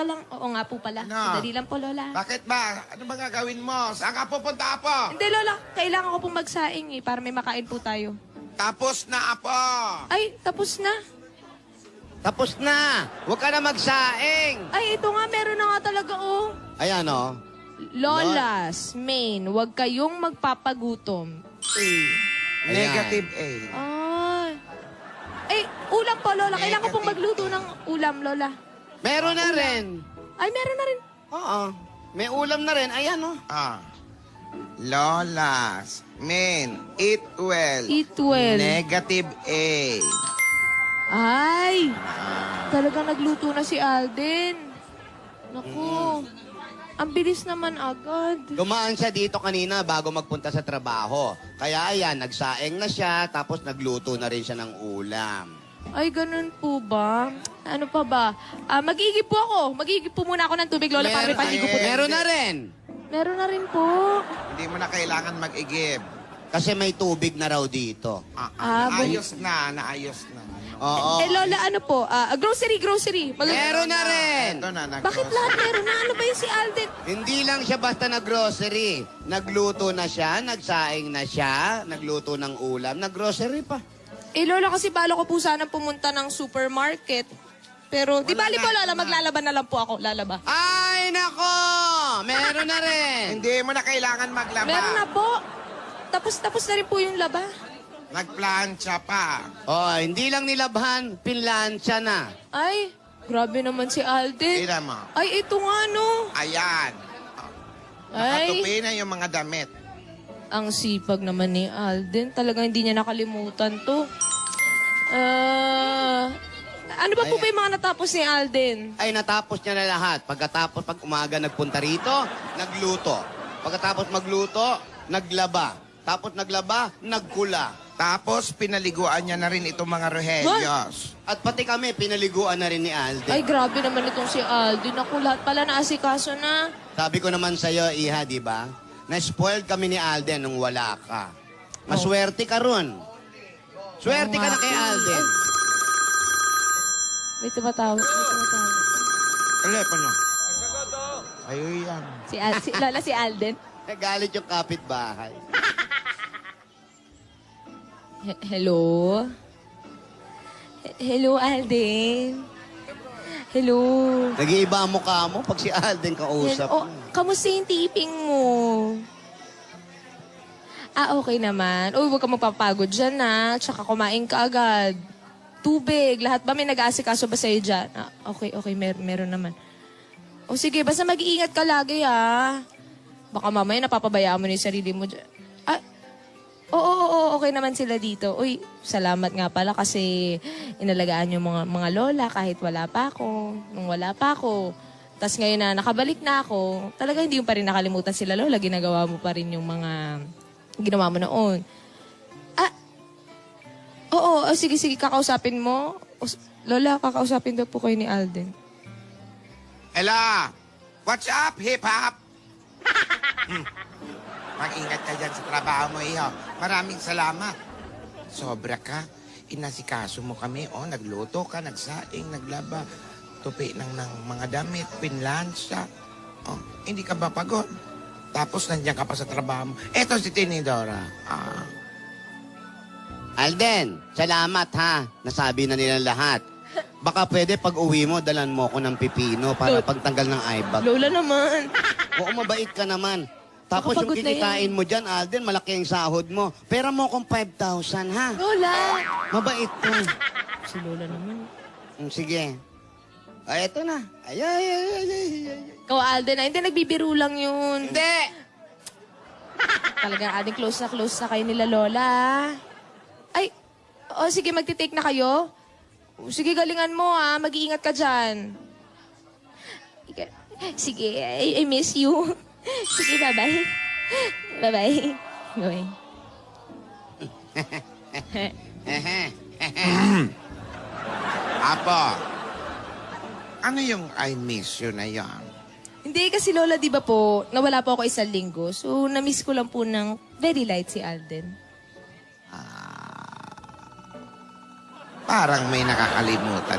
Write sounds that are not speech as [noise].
teka lang. Oo nga po pala. Ano? Madali lang po, Lola. Bakit ba? Ano ba gagawin mo? Saan ka pupunta, Apo? Hindi, Lola. Kailangan ko pong magsaing eh, para may makain po tayo. Tapos na, Apo. Ay, tapos na. Tapos na. Huwag ka na magsaing. Ay, ito nga, meron na nga talaga, oh. Ayan, oh. Lolas, main, huwag kayong magpapagutom. Ayan. Negative A. Ay. Ay, ulam po, Lola. Kailangan ko pong magluto ng ulam, Lola. Meron na rin. Ay, meron na rin. Oo. May ulam na rin. Ayan, oh. Ah. Lolas. Men, eat well. Eat well. Negative A. Ay, talagang nagluto na si Alden. Naku, ang bilis naman agad. Dumaan siya dito kanina bago magpunta sa trabaho. Kaya ayan, nagsaing na siya, tapos nagluto na rin siya ng ulam. Ay, ganun po ba? Ano pa ba? Ah, mag-iigib po ako. Mag-iigib po muna ako ng tubig, Lola, para may Meron- paligo po. Meron na rin. Meron na rin po. Hindi mo na kailangan mag-igib. Kasi may tubig na raw dito. Ah, Ah, ah, naayos na, naayos na. Oo. Eh, Lola, ano po? Ah, grocery, grocery. Mag- Meron na rin. Ito na, nag Bakit lahat meron na? Ano ba yung si Alden? Hindi lang siya basta nag-grocery. Nagluto na siya, nagsaing na siya, nagluto ng ulam, nag-grocery pa. Eh, Lola, kasi bala ko po sana pumunta ng supermarket. Pero, di Wala bali na, po, Lola, maglalaban na lang po ako. Lalaba. Ay, nako! Meron na rin. [laughs] Hindi mo na kailangan maglaba. Meron na po. Tapos, tapos na rin po yung laba. Nagplancha pa. Oh, hindi lang nilabhan, pinlansya na. Ay, grabe naman si Alden. Tira mo. Ay, ito nga, no. Ayan. Ay, Nakatupi na yung mga damit. Ang sipag naman ni Alden. Talagang hindi niya nakalimutan to. Ah, ano ba po ba yung mga natapos ni Alden? Ay, natapos niya na lahat. Pagkatapos, pag umaga nagpunta rito, nagluto. Pagkatapos magluto, naglaba. Tapos naglaba, nagkula. Tapos, pinaliguan niya na rin itong mga Rohelios. At pati kami, pinaliguan na rin ni Alden. Ay, grabe naman itong si Alden. Ako, lahat pala naasikaso na. Sabi ko naman sa'yo, Iha, di ba? Na-spoiled kami ni Alden nung wala ka. Maswerte ka ron. Swerte ka na kay Alden. May tumatawag. May tumatawag. Telepono. Ayun yan. Si, Al- si, Lola, si Alden. [laughs] Nagalit yung kapitbahay. He- Hello? He- Hello, Alden. Hello. Nag-iiba ang mukha mo pag si Alden kausap Oh, mo. kamusta yung tiping mo? Ah, okay naman. Uy, huwag ka magpapagod dyan, na. Tsaka kumain ka agad. Tubig, lahat ba may nag-aasikaso ba sa'yo dyan? Ah, okay, okay, mer meron naman. O sige, basta mag-iingat ka lagi, ha. Baka mamaya napapabayaan mo na yung sarili mo dyan. Okay naman sila dito. Uy, salamat nga pala kasi inalagaan yung mga, mga lola kahit wala pa ako. Nung wala pa ako. Tapos ngayon na nakabalik na ako, talaga hindi mo pa rin nakalimutan sila lola. Ginagawa mo pa rin yung mga ginawa mo noon. Ah, oo, oh, sige, sige, kakausapin mo. Lola, kakausapin daw po kayo ni Alden. Ella, what's up, hip-hop? Hmm. [laughs] Mag-ingat ka dyan sa trabaho mo, iho. Maraming salamat. Sobra ka. Inasikaso mo kami. Oh, nagluto ka, nagsaing, naglaba. Tupi ng, ng mga damit, pinlansya. Oh, hindi ka ba pagod? Tapos nandiyan ka pa sa trabaho mo. Eto si Tinidora. Ah, Alden, salamat ha. Nasabi na nila lahat. Baka pwede pag uwi mo, dalan mo ako ng pipino para pagtanggal ng eye bag. Lola naman. [laughs] Oo, mabait ka naman. Tapos yung Nakapagod na mo dyan, Alden, malaki ang sahod mo. Pera mo akong 5,000, ha? Lola. Mabait to. Si Lola naman. Mm, Sige. Ay, eto na. Ay, ay, ay, ay, ay, ay. Ikaw, Alden, ah, hindi, nagbibiro lang yun. Hindi! Talagang Alden, close na close na kayo nila, Lola. Ay, o sige, magtitake na kayo. O, Sige, galingan mo, ha. Mag-iingat ka dyan. Sige, I, I miss you. Sige, bye-bye. Bye-bye. Bye-bye. [laughs] Apo, ano yung I miss you na yan? Hindi kasi Lola, di ba po, nawala po ako isang linggo. So, na-miss ko lang po ng very light si Alden. Parang may nakakalimutan